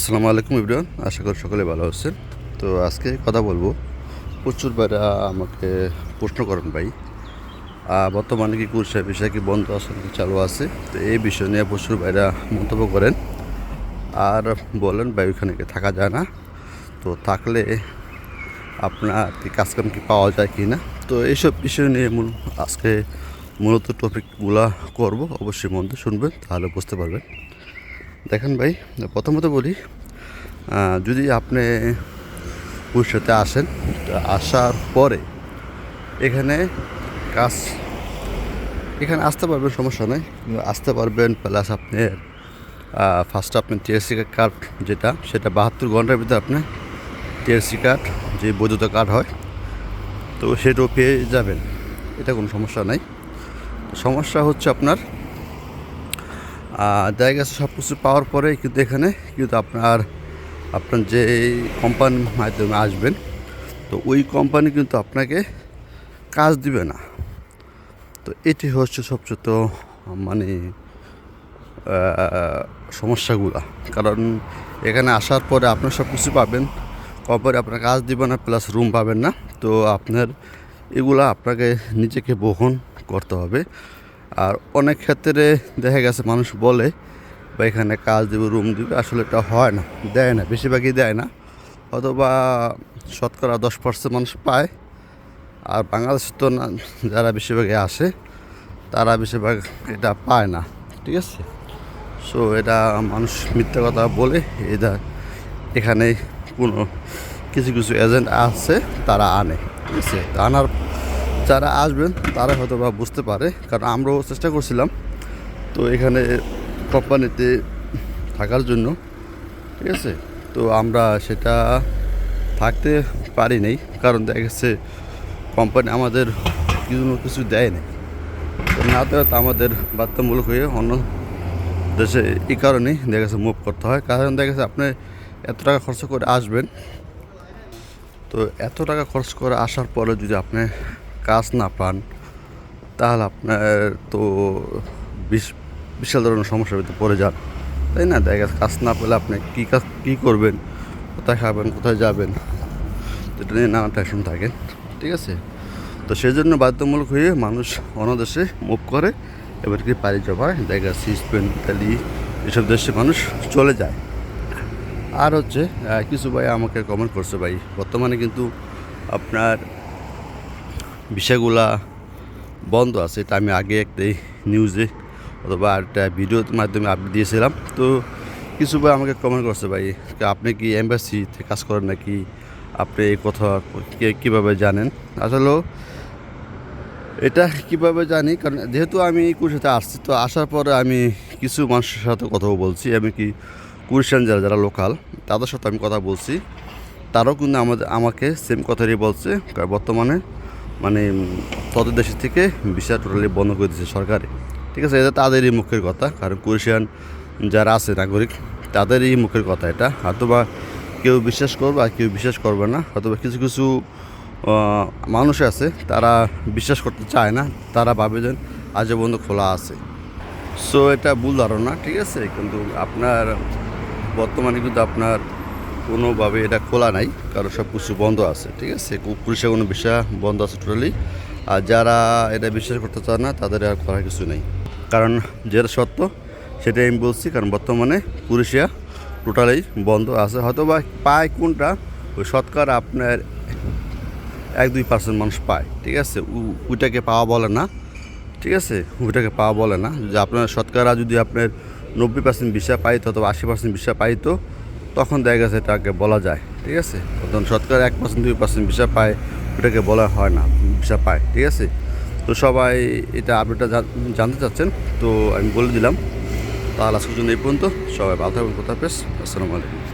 আসসালামু আলাইকুম ইব্রান আশা করি সকলে ভালো আছেন। তো আজকে কথা বলব প্রচুর ভাইরা আমাকে প্রশ্ন করেন ভাই। বর্তমানে কি কুরসা বিষয় কি বন্ধ আছে নাকি চালু আছে? তো এই বিষয় নিয়ে প্রচুর ভাইরা মন্তব্য করেন। আর বলেন ভাই, ওইখানে কি থাকা যায় না? তো থাকলে আপনার কি কাজকাম কি পাওয়া যায় কি না? তো এইসব বিষয় নিয়ে মূল, আজকে মূলত টপিকগুলা করব। অবশ্যই মন শুনবেন, তাহলে বুঝতে পারবেন। দেখেন ভাই, প্রথমত বলি যদি আপনি পুরুষতে আসেন, আসার পরে এখানে কাজ, এখানে আসতে পারবেন, সমস্যা নেই। আসতে পারবেন প্লাস আপনি ফার্স্ট আপনি টিএসসি কার্ড যেটা, সেটা বাহাত্তর ঘণ্টার ভিতরে আপনি টিএসসি কার্ড যে বৈধতা কার্ড হয়, তো সেটাও পেয়ে যাবেন। এটা কোনো সমস্যা নাই। সমস্যা হচ্ছে আপনার গেছে সব কিছু পাওয়ার পরে কিন্তু এখানে কিন্তু আপনার আপনার যে কোম্পানির মাধ্যমে আসবেন, তো ওই কোম্পানি কিন্তু আপনাকে কাজ দিবে না। তো এটি হচ্ছে সবচেয়ে তো মানে সমস্যাগুলা। কারণ এখানে আসার পরে আপনার সব কিছু পাবেন কোম্পানি আপনার কাজ দিবে না প্লাস রুম পাবেন না। তো আপনার এগুলা আপনাকে নিজেকে বহন করতে হবে। আর অনেক ক্ষেত্রে দেখা গেছে মানুষ বলে, বা এখানে কাজ দেবে রুম দিবে। আসলে এটা হয় না, দেয় না, বেশিরভাগই দেয় না। অথবা শতকরা দশ পার্সেন্ট মানুষ পায়। আর বাংলাদেশে তো না, যারা বেশিরভাগই আসে, তারা বেশিরভাগ এটা পায় না, ঠিক আছে? সো এটা মানুষ মিথ্যা কথা বলে, এটা এখানে কোনো কিছু কিছু এজেন্ট আছে, তারা আনে, ঠিক আছে? আনার যারা আসবেন, তারা হয়তো বা বুঝতে পারে, কারণ আমরাও চেষ্টা করছিলাম। তো এখানে কোম্পানিতে থাকার জন্য, ঠিক আছে? তো আমরা সেটা থাকতে পারি নাই, কারণ দেখা গেছে কোম্পানি আমাদের কিছু না কিছু দেয় না না তো আমাদের বাধ্যতামূলক হয়ে অন্য দেশে এই কারণেই দেখা গেছে মুভ করতে হয়। কারণ দেখা গেছে আপনি এত টাকা খরচ করে আসবেন, তো এত টাকা খরচ করে আসার পরে যদি আপনি কাজ না পান, তাহলে আপনার তো বিশ- বিশাল ধরনের সমস্যার ভিতরে পড়ে যান। তাই না? দেখা গেছে কাজ না পেলে আপনি কী কাজ, কী করবেন? কোথায় খাবেন, কোথায় যাবেন? এটা নিয়ে নানা টেনশন থাকে ঠিক আছে? তো সেই জন্য বাধ্যমূলক হয়ে মানুষ অন্য দেশে মুভ করে, এবার কি পাড়ি জমায়, দেখা যাচ্ছে স্পেন ইতালি এসব দেশে মানুষ চলে যায়। আর হচ্ছে কিছু ভাই আমাকে কমেন্ট করছে ভাই, বর্তমানে কিন্তু আপনার বিষয়গুলা বন্ধ আছে এটা আমি আগে একটা নিউজে অথবা একটা ভিডিওর মাধ্যমে আপডেট দিয়েছিলাম। তো কিছু ভাই আমাকে কমেন্ট করছে ভাই আপনি কি এম্বাসিতে কাজ করেন নাকি? আপনি এই কথা কীভাবে জানেন? আসলে এটা কীভাবে জানি, কারণ যেহেতু আমি কুড়িশাতে আসছি, তো আসার পরে আমি কিছু মানুষের সাথে কথাও বলছি। আমি কি কুড়িশান যারা যারা লোকাল তাদের সাথে আমি কথা বলছি। তারাও কিন্তু আমাদের, আমাকে সেম কথাই বলছে। বর্তমানে মানে তাদের দেশের থেকে ভিসা টোটালি বন্ধ করে দিয়েছে সরকারে। ঠিক আছে, এটা তাদেরই মুখের কথা। কারণ কুড়িশান যারা আছে নাগরিক, তাদেরই মুখের কথা এটা। অথবা কেউ বিশ্বাস করবে আর কেউ বিশ্বাস করবে না। অথবা কিছু কিছু মানুষ আছে, তারা বিশ্বাস করতে চায় না। তারা ভাবে যে আজ বন্ধু খোলা আছে। সো এটা ভুল ধারণা, ঠিক আছে? কিন্তু আপনার, বর্তমানে কিন্তু আপনার কোনোভাবে এটা খোলা নাই, কারণ সব কিছু বন্ধ আছে, ঠিক আছে? পুলিশে কোনো বিষয় বন্ধ আছে টোটালি আর যারা এটা বিশ্বাস করতে চান না, তাদের আর করার কিছু নেই। কারণ যেটা সত্য, সেটাই আমি বলছি, কারণ বর্তমানে পুলিশিয়া টোটালি বন্ধ আছে। হয়তো বা পায় কোনটা, ওই শতকরা আপনার এক দুই পার্সেন্ট মানুষ পায়, ঠিক আছে? ওইটাকে পাওয়া বলে না, ঠিক আছে? ওইটাকে পাওয়া বলে না। যে আপনার শতকরা যদি আপনার নব্বই পার্সেন্ট বিষয় পাইতো, অথবা আশি পার্সেন্ট বিষয় পাইতো তখন দেখা গেছে এটাকে বলা যায়, ঠিক আছে? তখন শতকরা এক পার্সেন্ট, দুই পার্সেন্ট ভিসা পায়, ওটাকে বলা হয় না, ভিসা পায়, ঠিক আছে? তো সবাই এটা আপডেটটা জান- জানতে চাচ্ছেন, তো আমি বলে দিলাম। তাহলে আজকের জন্য এই পর্যন্ত, সবাই ভালো থাকবেন, কোথা পেস আসসালামু আলাইকুম।